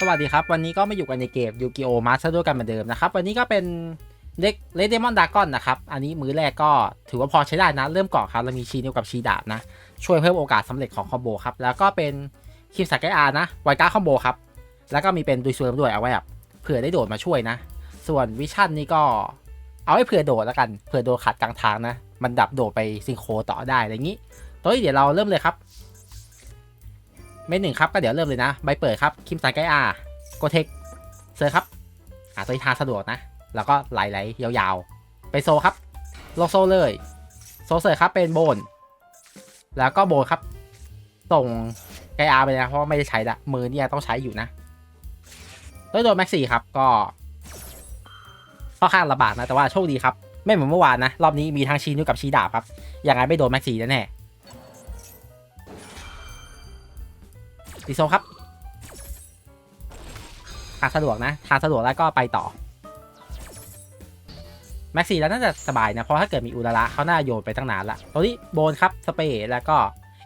สวัสดีครับ วันนี้ก็มาอยู่กันในเกมยูกิโอมาสเตอร์ด้วยกันเหมือนเดิมนะครับ วันนี้ก็เป็นเล็กเลดเดมอนดากอนนะครับ อันนี้มือแรกก็ถือว่าพอใช้ได้นะ เริ่มก่อนครับเรามีชีนิวกับชีดาบนะ ช่วยเพิ่มโอกาสสำเร็จของคอมโบครับ แล้วก็เป็นคิมสักไกอาร์นะไวก้าคอมโบครับ แล้วก็มีเป็นดุยเซิร์ด้วยเอาไว้แบบเผื่อได้โดดมาช่วยนะ ส่วนวิชั่นนี่ก็เอาไว้เผื่อโดดแล้วกัน เผื่อโดดขัดกลางทางนะ มันดับโดดไปซิงโครต่อได้อะไรอย่างนี้ตัวนี้เดี๋ยวเราเริ่มเลยครับ เมนหนึ่งครับก็เดี๋ยวเริ่มเลยนะ ใบเปิดครับ คิมสันไกอาโกเทคเซอร์ครับหาตัวที่ทาสะดวกนะ แล้วก็ไหลๆยาวๆ ไปโซครับลงโซเลย โซเซอร์ครับเป็นโบน แล้วก็โบนครับ ส่งไกอาไปนะเพราะว่าไม่ได้ใช้ละมือเนี่ยต้องใช้อยู่นะด้วยโดนแม็กซี่ครับก็ค่อนข้างลำบากนะแต่ว่าโชคดีครับ ไม่เหมือนเมื่อวานนะ รอบนี้มีทั้งชีนุกับชีดาบครับยังไงไม่โดนแม็กซี่แน่ๆ ดีโซครับทางสะดวกนะทางสะดวกแล้วก็ไปต่อ แม็กซี่แล้วน่าจะสบายนะ เพราะถ้าเกิดมีอุระระเขาน่าโยนไปตั้งนานละตัวนี้โบนครับ สเปรย์แล้วก็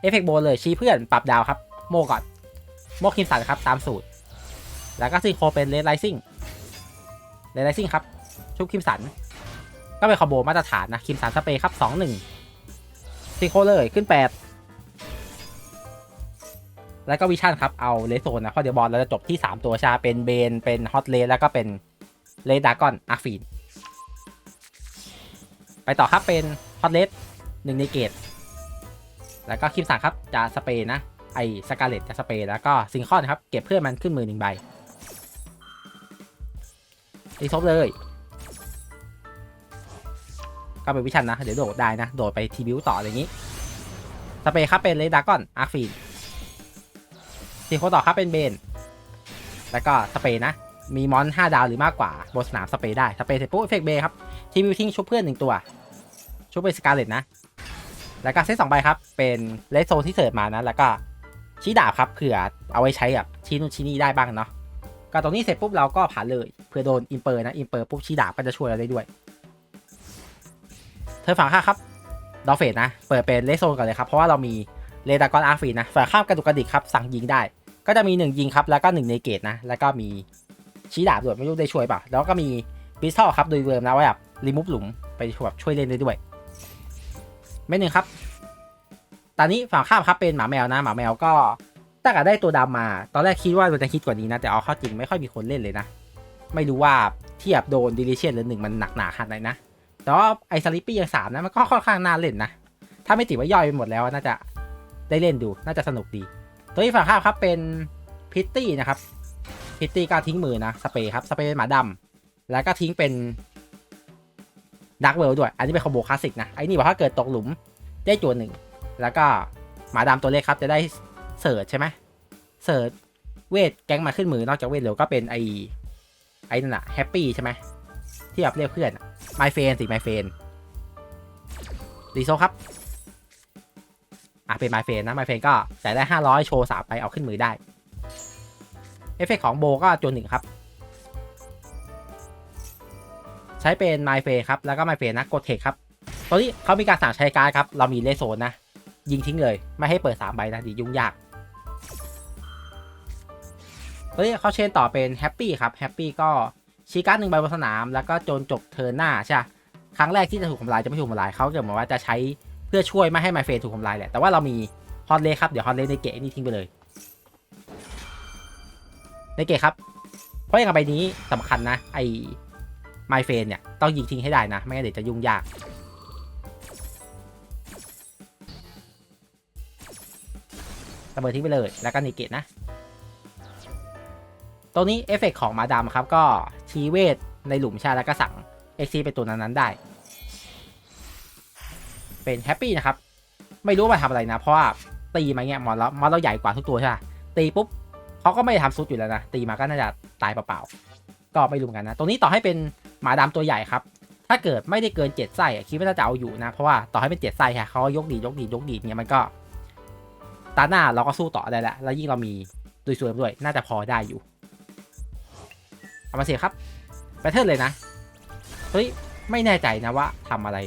เอฟเฟกต์โบนเลยชี้เพื่อนปรับดาวครับ โมก่อน โมคิมสันครับ ตามสูตร แล้วก็ซิงโคเป็นเลดไลซิ่งเลดไลซิ่งครับ ชุบคิมสัน ก็เป็นคอมโบมาตรฐานนะ คิมสันสเปรย์ครับ2 1ซิงซีโคเลยขึ้น8 แล้วก็วิชั่นครับ เอาเลโซนนะเพราะเดี๋ยวบอลเราจะจบที่ 3 ตัวชาเป็นเบน เป็นฮอตเลแล้วก็เป็นเลดากอนอาร์ฟีน ไปต่อครับเป็นฮอตเลสหนึ่งในเกต แล้วก็คิมสันครับจะสเปร์นะ ไอสกาเลตจะสเปร์แล้วก็ซิงคอนครับ เก็บเพื่อนมันขึ้นมือหนึ่งใบตีซบเลย ก็เป็นวิชันนะ เดี๋ยวโดดได้นะ โดดไปทีบิวต่ออะไรอย่างนี้ สเปร์ครับเป็นเลดดากอนอาร์ฟีน สี่คนต่อครับเป็นเบน แล้วก็สเปย์นะ มีมอน 5 ดาวหรือมากกว่าบนสนามสเปย์ได้ สเปย์เสร็จปุ๊บเอฟเฟกต์เบย์ครับ ทีวิวทิ้งชุบเพื่อนหนึ่งตัว ชุบเป็นสกาเลตนะ แล้วก็เซตสองใบครับ เป็นเลสโซนที่เสิร์ฟมานะ แล้วก็ชี้ดาบครับเผื่อเอาไว้ใช้แบบชี้นู่นชี้นี่ได้บ้างเนาะ ก็ตรงนี้เสร็จปุ๊บเราก็ผ่านเลยเพื่อโดนอิมเปอร์นะ อิมเปอร์ปุ๊บชี้ดาบก็จะช่วยเราได้ด้วย เธอฝั่งข้าครับดอฟเฟตนะ เปิดเป็นเลสโซนก่อนเลยครับ เพราะว่าเรามีเลดากอนอาร์ฟีนะ ฝ่ายข้ามกระดุกกระดิกครับ สั่งยิงได้ ก็จะมี 1 ยิงครับ แล้วก็ 1 ในเกตนะ แล้วก็มีชี้ดาบด้วยไม่รู้ได้ช่วยเปล่า แล้วก็มีบิสซอลครับ โดยเวิร์มนะไว้แบบรีมูฟหลุมไปแบบช่วยเล่นได้ด้วยไม่หนึ่งครับ ตอนนี้ฝั่งข้ามครับเป็นหมาแมวนะ หมาแมวก็ตั้งแต่ได้ตัวดำมา ตอนแรกคิดว่ามันจะคิดกว่านี้นะ แต่เอาเข้าจริงไม่ค่อยมีคนเล่นเลยนะ ไม่รู้ว่าเทียบโดนดิลิเชียนหรือหนึ่งมันหนักหนาขนาดไหนนะ แต่ว่าไอสลิปปี้ยังสามนะ มันก็ค่อนข้างน่าเล่นนะ ถ้าไม่ติดว่าย่อยไปหมดแล้วน่าจะได้เล่นดู น่าจะสนุกดี ตัวที่ฝั่งข้ามครับเป็นพิตตี้นะครับพิตตี้ก็ทิ้งมือนะสเปรย์ครับสเปรย์เป็นหมาดำแล้วก็ทิ้งเป็นดักเวลด้วย อันนี้เป็นคอมโบคลาสสิกนะไอ้นี่บอกถ้าเกิดตกหลุมได้จวนหนึ่งแล้วก็หมาดำตัวเล็กครับจะได้เสิร์ชใช่ไหมเสิร์ชเวทแก๊งมาขึ้นมือนอกจากเวทเร็วก็เป็นไอไอ้นั่นอะแฮปปี้ใช่ไหมที่แบบเรียกเพื่อนไมเฟนสิไมเฟนรีโซครับ อะเป็นไมเฟนนะไมเฟนก็จ่ายได้ 500 โชว์สามไปเอาขึ้นมือได้ เอฟเฟกของโบก็จนหนึ่งครับ ใช้เป็นไมเฟนครับ แล้วก็ไมเฟนนะกดเทคครับตอนนี้เขามีการสั่งใช้การ์ดครับ เรามีเลโซนนะ ยิงทิ้งเลย ไม่ให้เปิด 3 ใบนะดียุ่งยากตอนนี้เขาเชนต่อเป็นแฮปปี้ครับแฮปปี้ก็ชี้การ์ดหนึ่งใบบนสนาม แล้วก็โจนจบเทิร์นหน้าใช่ครั้งแรกที่จะถูกทำลายจะไม่ถูกทำลายเขาเกิดมาว่าจะใช้ เพื่อช่วยไม่ให้ไมเฟนถูกทำลายแหละ แต่ว่าเรามีฮอตเลครับ เดี๋ยวฮอตเลในเกะนี่ทิ้งไปเลย ในเกะครับ เพราะอย่างใบนี้สำคัญนะ ไอไมเฟนเนี่ยต้องยิงทิ้งให้ได้นะ ไม่งั้นเดี๋ยวจะยุ่งยากระเบิดทิ้งไปเลย แล้วก็ในเกตนะตรงนี้เอฟเฟกของมาดามครับ ก็ชีเวทในหลุมชาแล้วก็สั่งเอ็กซีเป็นตัวนั้นๆได้ เป็นแฮปปี้นะครับ ไม่รู้ว่ามาทำอะไรนะ เพราะว่าตีมาเงี้ยมอนแล้วมอนเราใหญ่กว่าทุกตัวใช่ไหมตีปุ๊บเขาก็ไม่ได้ทำซุดอยู่แล้วนะ ตีมาก็น่าจะตายเปล่าๆ ก็ไม่รู้เหมือนกันนะ ตรงนี้ต่อให้เป็นหมาดำตัวใหญ่ครับ ถ้าเกิดไม่ได้เกินเจ็ดไส้คิดว่าน่าจะเอาอยู่นะ เพราะว่าต่อให้เป็นเจ็ดไส้ค่ะเขายกดียกดียกดีเนี่ยมันก็ตาหน้าเราก็สู้ต่อได้แหละ แล้วยิ่งเรามีดุยสวยด้วย น่าจะพอได้อยู่ เอามาเสียครับแพทเทิร์นเลยนะ เฮ้ย ไม่แน่ใจนะว่าทำอะไร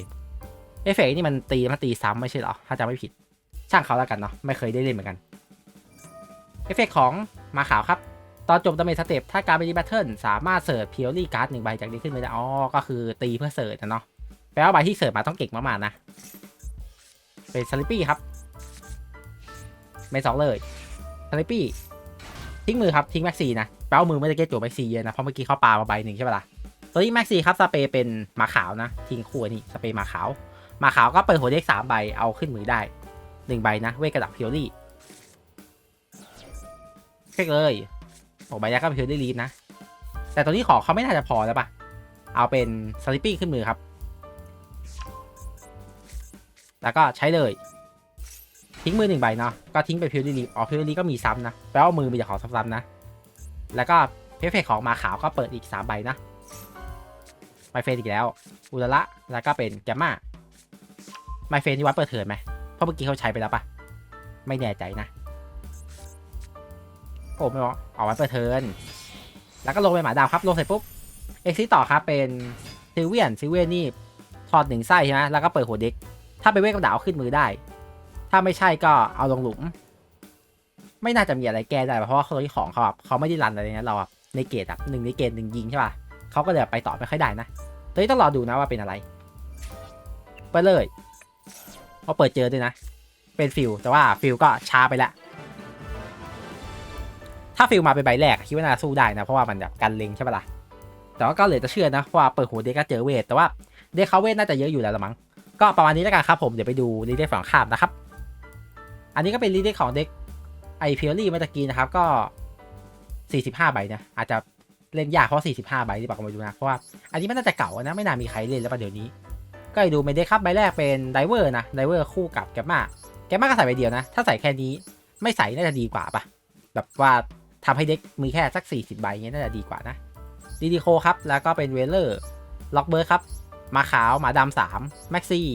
เอฟเฟกต์นี่มันตีมันตีซ้ำไม่ใช่เหรอ ถ้าจำไม่ผิด ช่างเขาแล้วกันเนาะ ไม่เคยได้เล่นเหมือนกัน เอฟเฟกต์ของมาขาวครับ ตอนจบดาเมจสเต็ปถ้าการไปดีแบทเทิลสามารถเสิร์ชเพียวรี่การ์ดหนึ่งใบจากนี้ขึ้นมาได้ อ๋อ ก็คือตีเพื่อเสิร์ชนะเนาะ แปลว่าใบที่เสิร์ชมาต้องเก่งมากๆนะ เป็นสลิปปี้ครับไม่สองเลยสลิปปี้ทิ้งมือครับทิ้งแม็กซี่นะแปลว่ามือไม่ได้เก็ตตัวแม็กซี่เยอะนะ เพราะเมื่อกี้เขาปามาใบหนึ่งใช่ปะล่ะตัวนี้แม็กซี่ครับสเปรย์เป็นหมาขาวนะ ทิ้งคู่นี่สเปรย์หมาขาว มาขาวก็เปิดหัวเด็กสามใบเอาขึ้นมือได้หนึ่งใบนะเวทกระดับเพียวรี่เช็คเลยโอ้ใบแรกก็เพียวรี่ลีฟนะ แต่ตัวนี้ขอเขาไม่น่าจะพอแล้วปะเอาเป็นสลิปปี้ขึ้นมือครับ แล้วก็ใช้เลยทิ้งมือหนึ่งใบเนาะก็ทิ้งไปพิวดีลีอ๋อพิวดีลีก็มีซ้ำนะแปลว่ามือมีแต่ของซ้ำๆนะ แล้วก็เพฟเฟกของมาขาวก็เปิดอีกสามใบนะไมเฟนอีกแล้ว อุลละแล้วก็เป็นแกมมา ไมเฟนที่วัดเปิดเถิดไหมเพราะเมื่อกี้เขาใช้ไปแล้วปะไม่แน่ใจนะ โอ้ไม่บอกออกวัดเปิดเทินแล้วก็ลงไปหมาดาวครับ ลงเสร็จปุ๊บ เอ็กซิต่อครับ เป็นซิเวียนซิเวียนนี่ถอดหนึ่งไส้ใช่ไหมแล้วก็เปิดหัวเด็ก ถ้าไปเวทกับดาวขึ้นมือได้ ถ้าไม่ใช่ก็เอาลงหลุม ไม่น่าจะมีอะไรแก้ได้เพราะว่าเขาที่ของเขาเขาไม่ได้รันอะไรเนี้ยเราในเกตอะหนึ่งในเกตหนึ่งยิงใช่ป่ะเขาก็เลยไปต่อไม่ค่อยได้นะตอนนี้ต้องรอดูนะว่าเป็นอะไร ไปเลย พอเปิดเจอด้วยนะ เป็นฟิลแต่ว่าฟิลก็ช้าไปล้วถ้าฟิลมาเป็นใบแรกคิดว่าน่าสู้ได้นะ เพราะว่ามันแบบกันเล็งใช่ปะล่ะ แต่ว่าก็เลยจะเชื่อนะว่าเปิดหัวเด็กก็เจอเวท แต่ว่าเด็กเขาเวทน่าจะเยอะอยู่แล้วละมั้ง ก็ประมาณนี้แล้วกันครับผม เดี๋ยวไปดูลีเด็กฝั่งข้ามนะครับ อันนี้ก็เป็นลีเด็กของเด็กไอเพียรี่เมื่อตะกี้นะครับ ก็ 45 ใบนะ อาจจะเล่นยากเพราะ 45 ใบที่บอกกันมาดูนะ เพราะว่าอันนี้มันน่าจะเก่านะ ไม่น่ามีใครเล่นแล้วป่ะเดี๋ยวนี้ ก็ไปดูเมเดครับใบแรกเป็นไดเวอร์นะไดเวอร์คู่กับแกมมาแกมมาก็ใส่ใบเดียวนะ ถ้าใส่แค่นี้ไม่ใส่น่าจะดีกว่าปะแบบว่าทำให้เด็กมีแค่สัก 40 ใบเงี้ยน่าจะดีกว่านะดีดีโคครับ แล้วก็เป็นเวลเลอร์ล็อกเบิร์ครับ มาขาวหมาดำสามแม็กซี่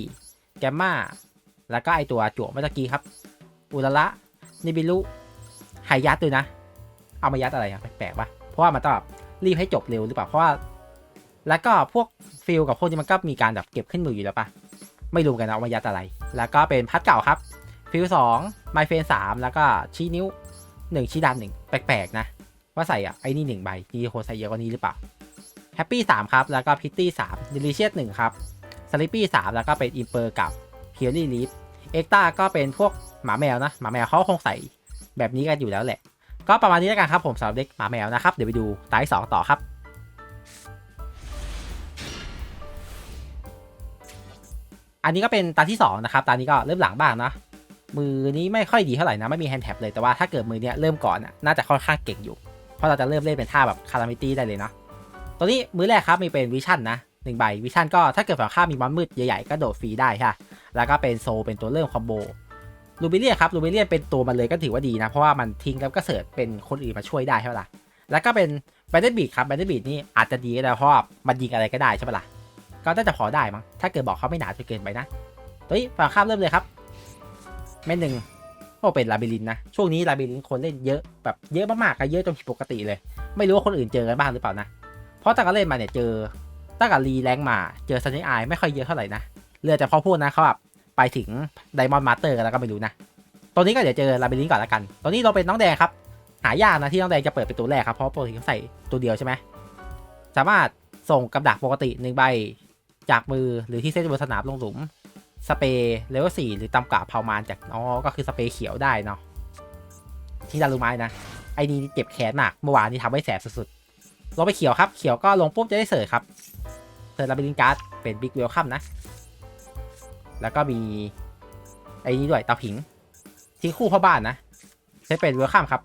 แกมมาแล้วก็ไอตัวจั่วเมื่อกี้ครับ อุลละนิบิลุไฮยัดด้วยนะ เอามายัดอะไรอะแปลกๆปะเพราะว่ามันต้องแบบรีบให้จบเร็วหรือเปล่าเพราะว่า แล้วก็พวกฟิลกับพวกนี้มันก็มีการแบบเก็บขึ้นมืออยู่แล้วปะไม่รู้กันนะเอามายัดอะไร แล้วก็เป็นพัดเก่าครับฟิลสองไมเฟนสามแล้วก็ชี้นิ้วหนึ่งชี้ดำหนึ่งแปลกๆนะ ว่าใส่อะไอ้นี่หนึ่งใบดีโคใส่เยอะกว่านี้หรือเปล่าแฮปปี้สามครับ แล้วก็พิตตี้สามดิลิเชียสหนึ่งครับสลิปปี้สามแล้วก็เป็นอิมเปอร์กับเพียรี่ลีฟเอ็กต้าก็เป็นพวกหมาแมวนะหมาแมวเขาคงใส่แบบนี้กันอยู่แล้วแหละ ก็ประมาณนี้แล้วกันครับผมสำหรับเด็กหมาแมวนะครับ เดี๋ยวไปดูตายสองต่อครับ อันนี้ก็เป็นตาที่สองนะครับตานี้ก็เริ่มหลังบ้างนะมือนี้ไม่ค่อยดีเท่าไหร่นะไม่มีแฮนด์แท็บเลยแต่ว่าถ้าเกิดมือเนี้ยเริ่มก่อนน่าจะค่อนข้างเก่งอยู่ เพราะเราจะเริ่มเล่นเป็นท่าแบบคาราเมตี้ได้เลยเนาะตัวนี้มือแรกครับมีเป็นวิชั่นนะหนึ่งใบวิชั่นก็ถ้าเกิดฝั่งข้ามมีมอนมืดใหญ่ๆก็โดดฟรีได้ค่ะแล้วก็เป็นโซเป็นตัวเริ่มคอมโบลูบิเลียครับลูบิเลียเป็นตัวมันเลยก็ถือว่าดีนะเพราะว่ามันทิ้งแล้วก็เสิร์ชเป็นคนอื่นมาช่วยได้ใช่ปะล่ะแล้วก็เป็นแบนเดบีดครับแบนเดบีดนี่อาจจะดีก็ได้เพราะว่ามันยิงอะไรก็ได้ใช่ปะล่ะ ก็น่าจะพอได้มั้งถ้าเกิดบอกเขาไม่หนาจนเกินไปนะตัวนี้ฝั่งข้ามเริ่มเลยครับเม็ดหนึ่งโอ้เป็นลาบิลินนะช่วงนี้ลาบิลินคนเล่นเยอะแบบเยอะมากๆก็เยอะจนผิดปกติเลย ไม่รู้ว่าคนอื่นเจอกันบ้างหรือเปล่านะเพราะตั้งแต่เล่นมาเนี่ยเจอตั้งแต่รีแรงมาเจอซันนี่ไอไม่ค่อยเยอะเท่าไหร่นะเรือแต่พอพูดนะเขาแบบไปถึงไดมอนด์มาสเตอร์กันแล้วก็ไม่รู้นะตัวนี้ก็เดี๋ยวเจอลาบิลินก่อนละกันตัวนี้เราเป็นน้องแดงครับหายากนะที่น้องแดงจะเปิดเป็นตัวแรกครับเพราะปกติเขาใส่ตัวเดียวใช่ไหมสามารถส่งกับดักปกติหนึ่งใบ จากมือหรือที่เซตบนสนามลงหลุม สเปรย์เลเวลสี่หรือตำกาเผามานจากอ๋อก็คือสเปรย์เขียวได้เนาะที่ดารุไม้นะไอ้นี่เจ็บแขนหนักเมื่อวานนี้ทำให้แสบสุดๆลงไปเขียวครับเขียวก็ลงปุ๊บจะได้เสิร์ฟครับเสิร์ฟลาบิลินการ์ดเป็นบิ๊กเวลคัมนะ แล้วก็มีไอ้นี้ด้วยตาผิงทิ้งคู่พ่อบ้านนะใช้เป็นเวลคัมครับ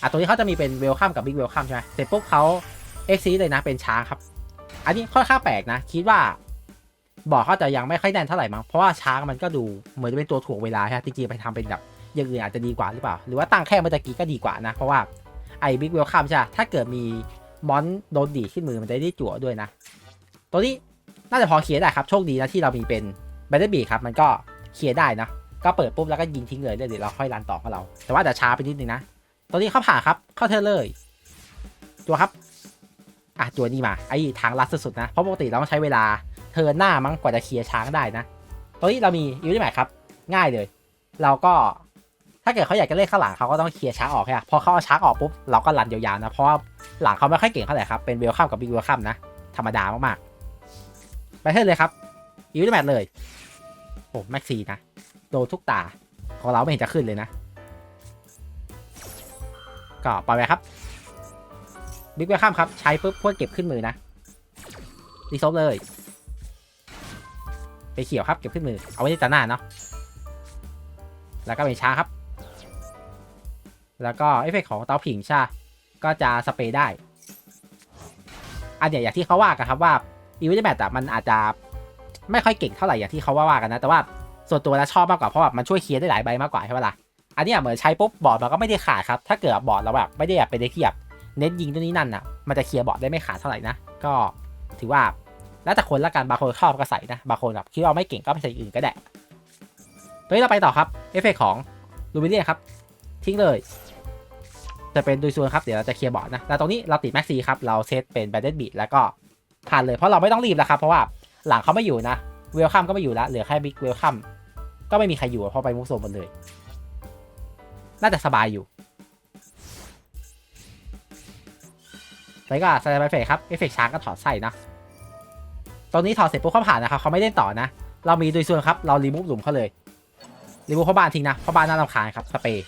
อะตัวนี้เขาจะมีเป็นเวลคัมกับบิ๊กเวลคัมใช่ไหมเสร็จปุ๊บเขาเอ็กซีเลยนะเป็นช้างครับ อันนี้ค่อนข้างแปลกนะ คิดว่าบอกเขาจะยังไม่ค่อยแน่นเท่าไหร่มั้งเพราะว่าช้างมันก็ดูเหมือนจะเป็นตัวถ่วงเวลาใช่จริงๆไปทำเป็นแบบอย่างอื่นอาจจะดีกว่าหรือเปล่า หรือว่าตั้งแค่มื่อตะกี้ก็ดีกว่านะ เพราะว่าไอ้บิ๊กเวลคัมใช่ถ้าเกิดมีมอนโดนดีขึ้นมือมันจะได้จั่วด้วยนะ ตัวนี้น่าจะพอเคลียร์ได้ครับโชคดีนะที่เรามีเป็นแบตเตอร์บีครับมันก็เคลียร์ได้นะก็เปิดปุ๊บแล้วก็ยิงทิ้งเลยเดี๋ยวเราค่อยรันต่อของเรา แต่ว่าจะช้าไปนิดนึงนะ ตัวนี้เข้าผ่าครับเข้าเธอเลย ตัวครับ อะตัวนี้มาไอ้ทางลัดสุดๆนะเพราะปกติเราต้องใช้เวลาเทินหน้ามั้งกว่าจะเคลียร์ช้างได้นะตัวนี้เรามียูนิแมทครับ ง่ายเลย เราก็ถ้าเกิดเขาอยากจะเล่นข้างหลังเขาก็ต้องเคลียร์ช้างออกใช่ไหมพอเขาเอาช้างออกปุ๊บเราก็รันยาวๆนะเพราะว่าหลังเขาไม่ค่อยเก่งเท่าไหร่ครับเป็นเวลคัมกับบิ๊กเวลคัมนะธรรมดามากๆไปเถอะเลยครับอีวิลแมทเลยโอ้แม็กซีนะโดนทุกตาของเราไม่เห็นจะขึ้นเลยนะ ก็ปล่อยไปครับ บิ๊กเวลคัมครับ ใช้ปุ๊บเพื่อเก็บขึ้นมือนะรีโซฟเลยไปเขียวครับเก็บขึ้นมือ เอาไว้ในตาหน้าเนาะแล้วก็เป็นช้าครับ แล้วก็เอฟเฟกของเตาผิงชาก็จะสเปรย์ได้ อันเนี้ยอย่างที่เขาว่ากันครับว่าอีวิลแมทอะมันอาจจะไม่ค่อยเก่งเท่าไหร่อย่างที่เขาว่าว่ากันนะ แต่ว่าส่วนตัวแล้วชอบมากกว่าเพราะแบบมันช่วยเคลียร์ได้หลายใบมากกว่าใช่ไหมล่ะอันนี้เหมือนใช้ปุ๊บบอร์ดมันก็ไม่ได้ขาดครับ ถ้าเกิดบอร์ดเราแบบไม่ได้แบบไปได้เทียบ เน้นยิงตัวนี้นั่นอะมันจะเคลียร์บอร์ดได้ไม่ขาดเท่าไหร่นะ ก็ถือว่าแล้วแต่คนละกันบางคนชอบก็ใส่นะบางคนแบบคิดว่าไม่เก่งก็ไปใส่อื่นก็ได้ตัวนี้เราไปต่อครับเอฟเฟกของลูบิเลียครับ ทิ้งเลย จะเป็นดูส่วนครับ เดี๋ยวเราจะเคลียร์บอร์ดนะ แล้วตรงนี้เราติดแม็กซีครับ เราเซตเป็นแบนเดนบีแล้วก็ผ่านเลย เพราะเราไม่ต้องรีบแล้วครับ เพราะว่าหลังเขาไม่อยู่นะเวลคัมก็ไม่อยู่แล้วเหลือแค่บิ๊กเวลคัมก็ไม่มีใครอยู่เพราะไปมุกโซนหมดเลย น่าจะสบายอยู่ แล้วก็สไลด์ไฟเฟกครับเอฟเฟกช้างก็ถอดไส้นะตรงนี้ถอดเสร็จปุ๊บเขาผ่านนะครับเขาไม่เล่นต่อนะ เรามีดูส่วนครับเรารีมูฟหลุมเขาเลยรีมูฟพ่อบ้านทิ้งนะพ่อบ้านน่ารำคาญครับสเปรย์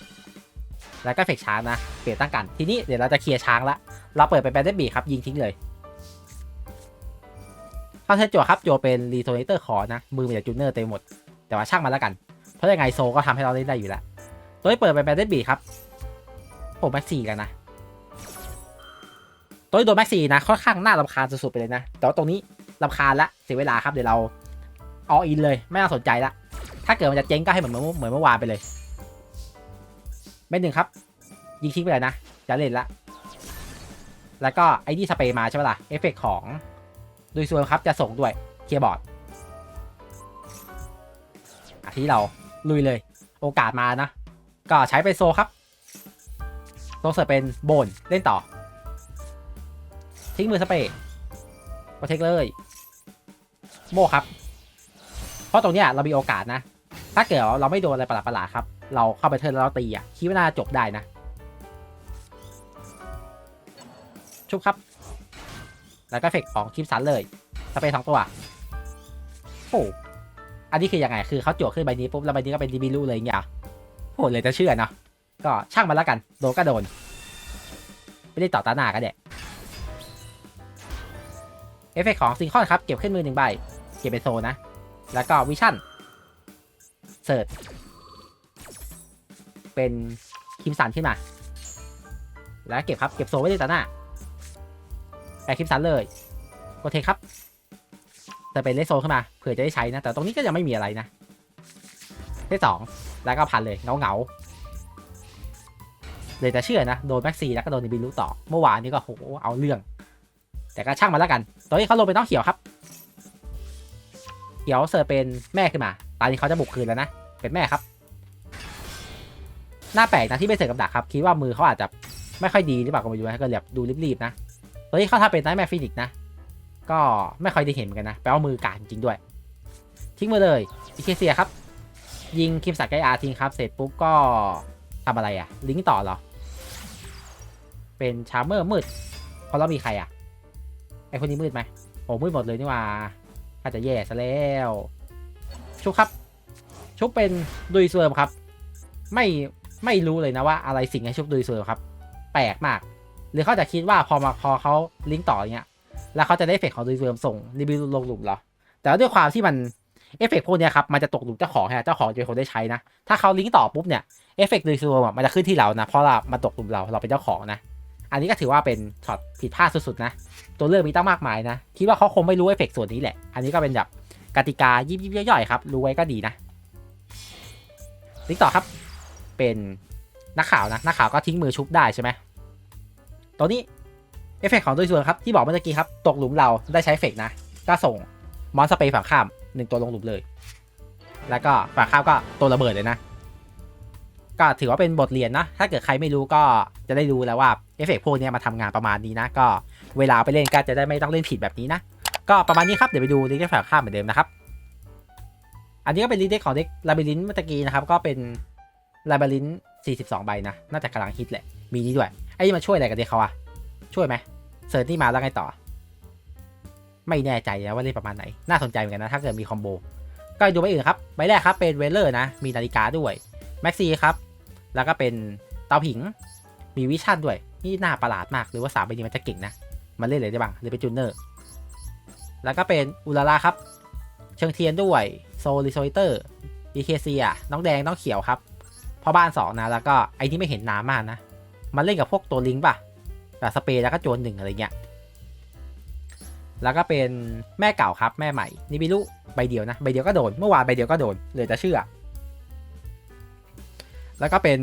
แล้วก็เฟกช้างนะเปลี่ยนตั้งกันทีนี้เดี๋ยวเราจะเคลียร์ช้างละเราเปิดเป็นแบนเดบีครับยิงทิ้งเลยเข้าเทสจั่วครับจั่วเป็นรีโทเนเตอร์คอนะมือมีแต่จูเนอร์เต็มหมด แต่ว่าช่างมันแล้วกัน เพราะยังไงโซก็ทำให้เราเล่นได้อยู่แล้วตัวที่เปิดเป็นแบนเดบีครับโอ้แม็กซี่กันนะ ตัวที่โดนแม็กซี่นะค่อนข้างน่ารำคาญสุดๆไปเลยนะ แต่ว่าตรงนี้รำคาญละเสียเวลาครับเดี๋ยวเราออินเลยไม่น่าสนใจละถ้าเกิดมันจะเจ๊งก็ให้เหมือนเมื่อเหมือนเมื่อวานไปเลยไม่หนึ่งครับ ยิงทิ้งไปเลยนะจะเล่นละแล้วก็ไอ้นี่สเปรย์มาใช่ไหมล่ะเอฟเฟกของดูส่วนครับจะส่งด้วยเคียร์บอร์ดอะที่เราลุยเลยโอกาสมานะ ก็ใช้ไปโซครับโซเสร์ฟเป็นโบนเล่นต่อ ทิ้งมือสเปรย์โปรเทคเลย โมครับ เพราะตรงเนี้ยเรามีโอกาสนะ ถ้าเกิดเราไม่โดนอะไรประหลาดๆครับ เราเข้าไปเทิร์นแล้วเราตีอะ คิดว่าน่าจบได้นะ ชุบครับ แล้วก็เฟกของคิมสันเลย สเปรย์สองตัวโอ้อันนี้คือยังไง คือเขาจั่วขึ้นใบนี้ปุ๊บ แล้วใบนี้ก็เป็นดีบิลูเลยอย่างเงี้ยโหเลยจะเชื่อเนาะก็ช่างมันแล้วกัน โดนก็โดน ไม่ได้ต่อตาหน้าก็เด็ เอฟเฟกของซิงคอนครับ เก็บขึ้นมือหนึ่งใบ เก็บเป็นโซนะ แล้วก็วิชั่นเสิร์ชเป็นคิมสันขึ้นมา แล้วเก็บครับ เก็บโซไว้ในตาหน้าแปะคิมสันเลยกดเทครับ จะเป็นเลสโซขึ้นมาเผื่อจะได้ใช้นะ แต่ตรงนี้ก็ยังไม่มีอะไรนะเลสสองแล้วก็พันเลยเงาเงาเลยจะเชื่อนะ โดนแม็กซี่แล้วก็โดนนิบิลูต่อ เมื่อวานนี้ก็โหเอาเรื่อง แต่ก็ช่างมาแล้วกัน ตอนนี้เขาลงเป็นน้องเขียวครับ เขียวเสิร์เป็นแม่ขึ้นมา ตอนนี้เขาจะบุกคืนแล้วนะ เป็นแม่ครับ หน้าแปลกนะที่ไม่เสิร์กับดักครับ คิดว่ามือเขาอาจจะไม่ค่อยดีหรือเปล่าก็ไม่รู้นะก็แบบดูรีบๆนะ ตอนนี้เขาถ้าเป็นไนท์แมฟฟินิกนะ ก็ไม่ค่อยได้เห็นเหมือนกันนะ แปลว่ามือกาดจริงด้วย ทิ้งมือเลย อีเคเซียครับ ยิงคิมสักไกอาทิ้งครับ เสร็จปุ๊บก็ทำอะไรอะลิงก์ต่อเหรอ เป็นชาร์เมอร์มืดเพราะเรามีใครอะ ไอคนนี้มืดไหมโอ้มืดหมดเลยนี่ว่าถ้าจจะแย่ซะแล้ว ชุบครับ ชุบเป็นดุยเซิร์มครับ ไม่ไม่รู้เลยนะว่าอะไรสิ่งให้ชุบดุยเซิร์มครับ แปลกมาก หรือเขาจะคิดว่าพอมาพอเขาลิงก์ต่ออย่างเงี้ย แล้วเขาจะได้เอฟเฟกต์ของดุยเซิร์มส่งรีวิวลงหลุมเหรอ แต่ว่าด้วยความที่มันเอฟเฟกต์พวกนี้ครับมันจะตกหลุมเจ้าของฮะเจ้าของจะเป็นคนได้ใช้นะ ถ้าเขาลิงก์ต่อปุ๊บเนี่ยเอฟเฟกต์ดุยเซิร์มมันจะขึ้นที่เรานะ เพราะเรามาตกหลุมเราเราเป็นเจ้าของนะ อันนี้ก็ถือว่าเป็นช็อตผิดพลาดสุดๆนะ ตัวเลือกมีตั้งมากมายนะ คิดว่าเขาคงไม่รู้เอฟเฟกต์ส่วนนี้แหละ อันนี้ก็เป็นแบบกติกายิบยิบย่อยๆครับ รู้ไว้ก็ดีนะลิงก์ต่อครับ เป็นนักข่าวนะ นักข่าวก็ทิ้งมือชุบได้ใช่ไหมตัวนี้เอฟเฟกต์ของโดยส่วนครับ ที่บอกเมื่อกี้ครับ ตกหลุมเราได้ใช้เอฟเฟกนะ ก็ส่งมอนสเปรย์ฝั่งข้ามหนึ่งตัวลงหลุมเลย แล้วก็ฝั่งข้ามก็ตัวระเบิดเลยนะ ก็ถือว่าเป็นบทเรียนนะ ถ้าเกิดใครไม่รู้ก็จะได้รู้แล้วว่าเอฟเฟกต์พวกนี้มาทำงานประมาณนี้นะ ก็เวลาไปเล่นก็จะได้ไม่ต้องเล่นผิดแบบนี้นะ ก็ประมาณนี้ครับ เดี๋ยวไปดูลิงก์ฝั่งข้ามเหมือนเดิมนะครับ อันนี้ก็เป็นลิงก์ของเด็กลาบิลินเมื่อกี้นะครับ ก็เป็นลาบิลิน42 ใบนะ น่าจะกำลังฮิตแหละ มีนี้ด้วย ไอ้นี่มันช่วยอะไรกับเด็กเขาอะช่วยไหมเสิร์ชนี่มาแล้วไงต่อ ไม่แน่ใจนะว่าเล่นประมาณไหน น่าสนใจเหมือนกันนะ ถ้าเกิดมีคอมโบ ก็ดูใบอื่นครับ ใบแรกครับเป็นเวเลอร์นะ มีนาฬิกาด้วย แม็กซี่ครับ แล้วก็เป็นเตาผิง มีวิชั่นด้วย นี่น่าประหลาดมาก หรือว่าสามใบนี้มันจะเก่งนะ มันเล่นอะไรได้บ้างหรือเป็นจูเนอร์ แล้วก็เป็นอุลาราครับ เชิงเทียนด้วย โซลิโซเตอร์ดีเคซีอะน้องแดง น้องเขียวครับพ่อบ้านสองนะ แล้วก็ไอ้ที่ไม่เห็นน้ำมากนะ มันเล่นกับพวกตัวลิงป่ะแบบสเปรย์แล้วก็โจนหนึ่งอะไรเงี้ย แล้วก็เป็นแม่เก่าครับแม่ใหม่นิบิลุใบเดียวนะ ใบเดียวก็โดน เมื่อวานใบเดียวก็โดนเหลยจะเชื่อ แล้วก็เป็น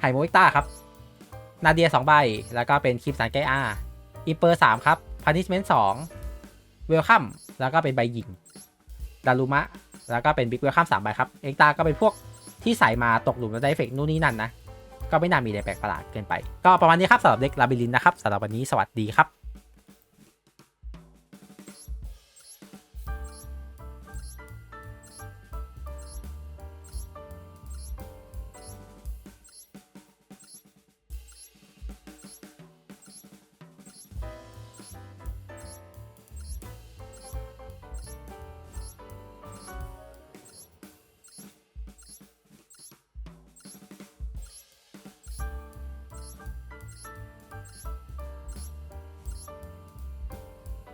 ไฮโมอิต้าครับ นาเดียสองใบ แล้วก็เป็นคิมสันไกอาอิปเปอร์สามครับพานิชเมนต์สองเวลคัมแล้วก็เป็นใบหญิงดารุมะ แล้วก็เป็นบิ๊กเวลคัมสามใบครับ เอ็กตาก็เป็นพวกที่ใส่มาตกหลุมแล้วได้เอฟกนู่นนี่นั่นนะ ก็ไม่น่ามีอะไรแปลกประหลาดเกินไป ก็ประมาณนี้ครับสำหรับเด็กลาบิลินนะครับสำหรับวันนี้สวัสดีครับ